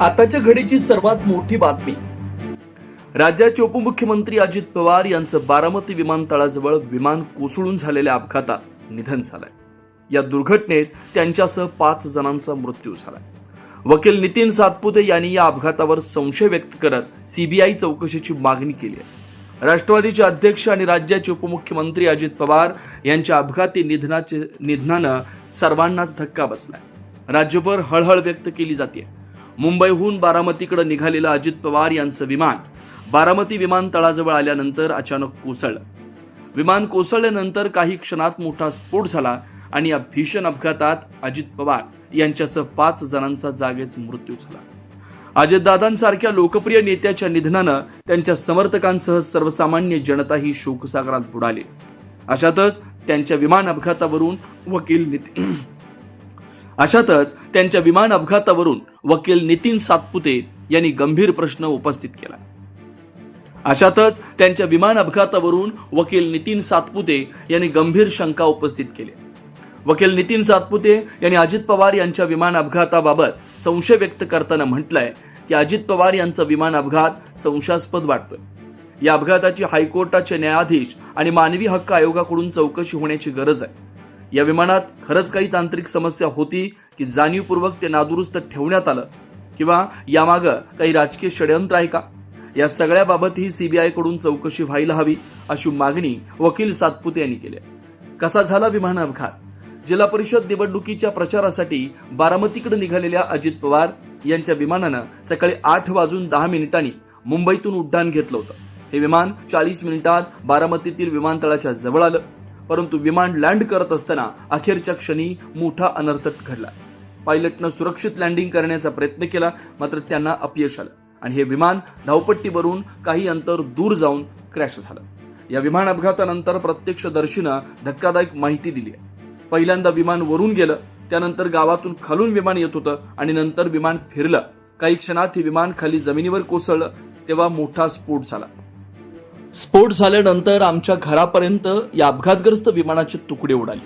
आताच्या घडीची सर्वात मोठी बातमी. राज्याचे उपमुख्यमंत्री अजित पवार यांचं बारामती विमानतळाजवळ विमान कोसळून झालेल्या अपघातात निधन झालंय. या दुर्घटनेत त्यांच्यासह पाच जणांचा मृत्यू झालाय. वकील नितीन सातपुते यांनी या अपघातावर संशय व्यक्त करत सीबीआय चौकशीची मागणी केली आहे. राष्ट्रवादीचे अध्यक्ष आणि राज्याचे उपमुख्यमंत्री अजित पवार यांच्या अपघाती निधनाचे निधनानं सर्वांनाच धक्का बसलाय. राज्यभर हळहळ व्यक्त केली जाते मुंबईहून बारामतीकडे निघालेलं अजित पवार यांचं विमान बारामती विमानतळाजवळ आल्यानंतर अचानक कोसळलं विमान कोसळल्यानंतर काही क्षणात मोठा स्फोट झाला आणि या भीषण अपघातात अजित पवार यांच्यासह पाच जणांचा जागेच मृत्यू झाला. अजितदादांसारख्या लोकप्रिय नेत्याच्या निधनानं त्यांच्या समर्थकांसह सर्वसामान्य जनताही शोकसागरात बुडाली. अशातच त्यांच्या विमान अपघातावरून वकील नितीन अशातच त्यांच्या विमान अपघातावरून वकील नितीन सातपुते यांनी गंभीर प्रश्न उपस्थित केला. अशातच त्यांच्या विमान अपघातावरून वकील नितीन सातपुते यांनी गंभीर शंका उपस्थित केली. वकील नितीन सातपुते यांनी अजित पवार यांच्या विमान अपघाताबाबत संशय व्यक्त करताना म्हटलंय की अजित पवार यांचा विमान अपघात संशयास्पद वाटतोय. या अपघाताची हायकोर्टाचे न्यायाधीश आणि मानवी हक्क आयोगाकडून चौकशी होण्याची गरज आहे. या विमानात खरंच काही तांत्रिक समस्या होती की जाणीवपूर्वक ते नादुरुस्त ठेवण्यात आलं किंवा यामागं काही राजकीय षडयंत्र आहे का? या सगळ्याबाबत ही सीबीआयकडून चौकशी व्हायला हवी अशी मागणी वकील सातपुते यांनी केली कसा झाला विमान अपघात? जिल्हा परिषद निवडणुकीच्या प्रचारासाठी बारामतीकडे निघालेल्या अजित पवार यांच्या विमानानं सकाळी आठ वाजून दहा मिनिटांनी मुंबईतून उड्डाण घेतलं होतं. हे विमान चाळीस मिनिटात बारामतीतील विमानतळाच्या जवळ आलं. परंतु विमान लँड करत असताना अखेरच्या क्षणी मोठा अनर्थ घडला. पायलटनं सुरक्षित लँडिंग करण्याचा प्रयत्न केला मात्र त्यांना अपयश आलं आणि हे विमान धावपट्टीवरून काही अंतर दूर जाऊन क्रॅश झालं. या विमान अपघातानंतर प्रत्यक्षदर्शीनं धक्कादायक माहिती दिली आहे. पहिल्यांदा विमान वरून गेलं त्यानंतर गावातून खालून विमान येत होतं आणि नंतर विमान फिरलं. काही क्षणात हे विमान खाली जमिनीवर कोसळलं तेव्हा मोठा स्फोट झाला. स्फोट झाल्यानंतर आमच्या घरापर्यंत या अपघातग्रस्त विमानाचे तुकडे उडाले.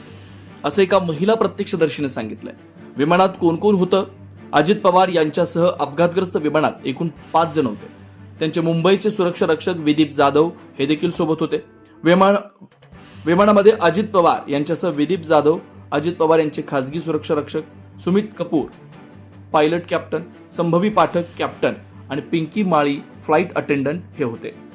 असं एका महिला प्रत्यक्षदर्शीने सांगितलंय. विमानात कोण कोण होतं? अजित पवार यांच्यासह अपघातग्रस्त विमानात एकूण पाच जण होते. त्यांचे मुंबईचे सुरक्षा रक्षक विदीप जाधव हे देखील सोबत होते. विमान विमानामध्ये अजित पवार यांच्यासह विदीप जाधव अजित पवार यांचे खासगी सुरक्षा रक्षक Sumit Kapoor pilot captain Sambhavi Pathak captain आणि पिंकी माळी फ्लाईट अटेंडंट हे होते.